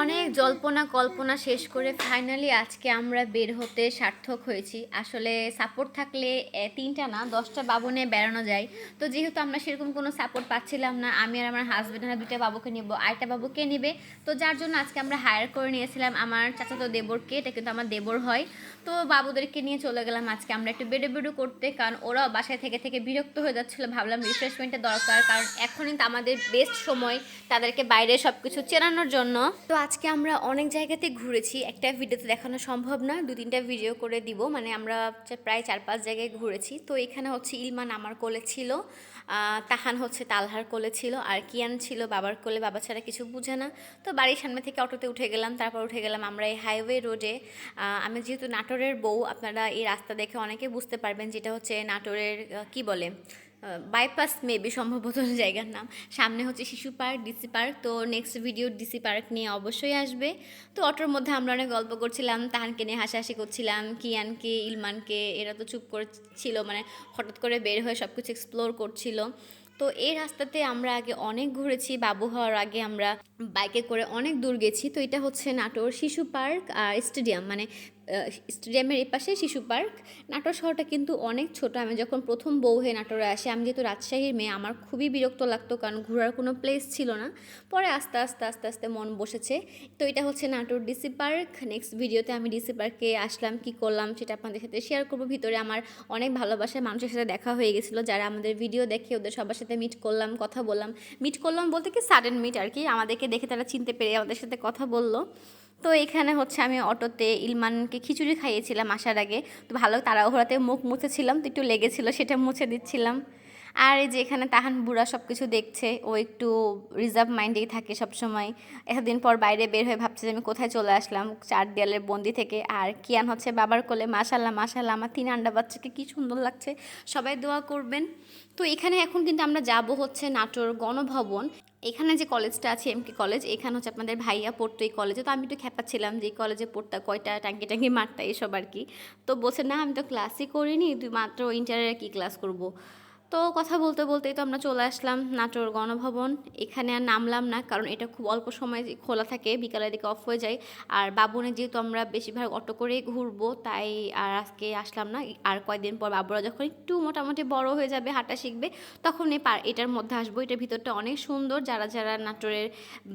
অনেক জল্পনা কল্পনা শেষ করে ফাইনালি আজকে আমরা বের হতে সার্থক হয়েছি। আসলে সাপোর্ট থাকলে তিনটা না, দশটা বাবু নিয়ে বেড়ানো যায়। তো যেহেতু আমরা সেরকম কোনো সাপোর্ট পাচ্ছিলাম না, আমি আর আমার হাজব্যান্ড আর দুইটা বাবুকে নিব, আরেকটা বাবুকে নেবে? তো যার জন্য আজকে আমরা হায়ার করে নিয়েছিলাম আমার চাচাতো দেবরকে, এটা কিন্তু আমার দেবর হয়। তো বাবুদেরকে নিয়ে চলে গেলাম আজকে আমরা একটু বেডে বেডু করতে, কারণ ওরাও বাসায় থেকে থেকে বিরক্ত হয়ে যাচ্ছিল। ভাবলাম রিফ্রেশমেন্টের দরকার, কারণ এখনই তো আমাদের বেস্ট সময় তাদেরকে বাইরে সব কিছু চেনানোর জন্য। তো আজকে আমরা অনেক জায়গাতে ঘুরেছি। একটা ভিডিওতে দেখানো সম্ভব না দু তিনটা ভিডিও করে দিব। মানে আমরা প্রায় চার পাঁচ জায়গায় ঘুরেছি। তো এখানে হচ্ছে ইলমান আমার কোলে ছিল তাহান হচ্ছে তালহার কোলে ছিল, আর কিয়ান ছিল বাবার কোলে। বাবা ছাড়া কিছু বুঝে না। তো বাড়ির সামনে থেকে অটোতে উঠে গেলাম, তারপর উঠে গেলাম আমরা এই হাইওয়ে রোডে আমি যেহেতু নাটোরের বউ, আপনারা এই রাস্তা দেখে অনেকে বুঝতে পারবেন যেটা হচ্ছে নাটোরের কি বলে? বাইপাস মেবি সম্ভবত জায়গার নাম। সামনে হচ্ছে শিশু পার্ক, ডিসি পার্ক, তো নেক্সট ভিডিও ডিসি পার্ক নিয়ে অবশ্যই আসবে। তো অটোর মধ্যে আমরা অনেক গল্প করছিলাম তাহানকে নিয়ে হাসাহাসি করছিলাম, কিয়ানকে, ইলমানকে, এরা তো চুপ করছিল মানে হঠাৎ করে বের হয়ে সব কিছু এক্সপ্লোর করছিল। তো এই রাস্তাতে আমরা আগে অনেক ঘুরেছি, বাবু হওয়ার আগে আমরা বাইকে করে অনেক দূর গেছি। তো এটা হচ্ছে নাটোর শিশু পার্ক আর স্টেডিয়াম। মানে স্টেডিয়ামের এই পাশে শিশু পার্ক। নাটোর শহরটা কিন্তু অনেক ছোট। আমি যখন প্রথম বউ হয়ে নাটোরে আসি, আমি যেহেতু রাজশাহীর মেয়ে, আমার খুবই বিরক্ত লাগতো কারণ ঘোরার কোনো প্লেস ছিল না। পরে আস্তে আস্তে আস্তে আস্তে মন বসেছে। তো এটা হচ্ছে নাটোর ডিসি পার্ক। নেক্সট ভিডিওতে আমি ডিসি পার্কে আসলাম, কি করলাম সেটা আপনাদের সাথে শেয়ার করব। ভিতরে আমার অনেক ভালোবাসার মানুষের সাথে দেখা হয়ে গেছিল, যারা আমাদের ভিডিও দেখে ওদের সবার সাথে মিট করলাম, কথা বললাম। মিট করলাম বলতে কি সাডেন মিট আর কি। আমাদেরকে দেখে তারা চিনতে পেরে আমাদের সাথে কথা বলল। তো এখানে হচ্ছে আমি অটোতে ইলমানকে খিচুড়ি খাইয়েছিলাম আসার আগে। তো ভালো তারা তাড়াহুড়াতে মুখ মুছেছিলাম, তো একটু লেগেছিলো, সেটা মুছে দিচ্ছিলাম। আর এই যে এখানে তাহান বুড়া সব কিছু দেখছে, ও একটু রিজার্ভ মাইন্ডেই থাকে সব সময় এতদিন পর বাইরে বের হয়ে ভাবছে যে আমি কোথায় চলে আসলাম চার দেয়ালের বন্দি থেকে। আর কিয়ান হচ্ছে বাবার কোলে, মাশাল্লাহ মাশাল্লাহ, আমার তিন আন্ডা বাচ্চাকে কি সুন্দর লাগছে, সবাই দোয়া করবেন। তো এখানে এখন কিন্তু আমরা যাব হচ্ছে নাটোর গণভবন। এখানে যে কলেজটা আছে এমকে কলেজ এখানে হচ্ছে আপনাদের ভাইয়া পড়তো এই কলেজে তো আমি একটু খ্যাপাচ্ছিলাম যে এই কলেজে পড়তা কয়টা টাঙ্কি টাঙ্কি মারতা, এসব আর কি। তো বলছে, না, আমি তো ক্লাসই করিনি, তুই মাত্র ইন্টারের কি ক্লাস করব? তো কথা বলতে বলতেই তো আমরা চলে আসলাম নাটোর গণভবন। এখানে আর নামলাম না, কারণ এটা খুব অল্প সময় খোলা থাকে, বিকালের দিকে অফ হয়ে যায়। আর বাবুনে যেহেতু আমরা বেশিরভাগ অটো করেই ঘুরবো, তাই আর আজকে আসলাম না। আর কয়েকদিন পর বাবুরা যখন একটু মোটামুটি বড় হয়ে যাবে, হাঁটা শিখবে, তখন পার এটার মধ্যে আসব। এটার ভিতরটা অনেক সুন্দর। যারা যারা নাটোরের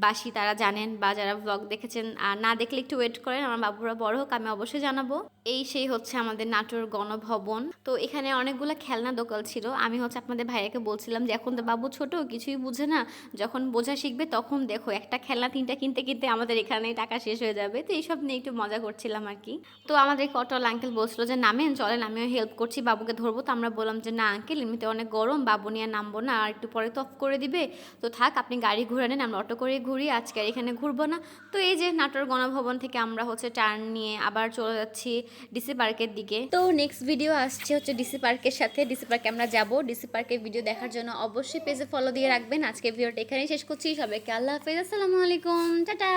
বাসী, তারা জানেন বা যারা ব্লগ দেখেছেন, আর না দেখলে একটু ওয়েট করেন, আমার বাবুরা বড় হোক, আমি অবশ্যই জানাব। এই সেই হচ্ছে আমাদের নাটোর গণভবন। তো এখানে অনেকগুলো খেলনা দোকান ছিল। আমি হচ্ছে আপনাদের ভাইয়াকে বলছিলাম যে, এখন তো বাবু ছোট, কিছুই বুঝে না। যখন বোঝা শিখবে তখন দেখো, একটা খেলনা তিনটা কিনতে কিনতে আমাদের এখানে টাকা শেষ হয়ে যাবে। তো এইসব নিয়ে একটু মজা করছিলাম আর কি। তো আমাদের অটল আঙ্কেল বলছিল যে, নামেন, চলেন, আমিও হেল্প করছি, বাবুকে ধরবো। তো আমরা বললাম যে, না আঙ্কেল এমনিতে অনেক গরম, বাবু নিয়ে নামবো না, আর একটু পরে তো অফ করে দিবে। তো থাক, আপনি গাড়ি ঘুরে নেন, আমরা অটো করে ঘুরি, আজকে আর এখানে ঘুরবো না। তো এই যে নাটোর গণভবন থেকে আমরা হচ্ছে টার্ন নিয়ে আবার চলে যাচ্ছি ডিসি পার্কের দিকে। তো নেক্সট ভিডিও আসছে হচ্ছে ডিসি পার্কের সাথে। ডিসি পার্কে আমরা যাব। ডিসি পার্কের ভিডিও দেখার জন্য অবশ্যই পেজে ফলো দিয়ে রাখবেন। আজকে ভিডিওটা এখানেই শেষ করছি। সবাইকে আল্লাহ হাফেজ। আসসালামু আলাইকুম। টাটা।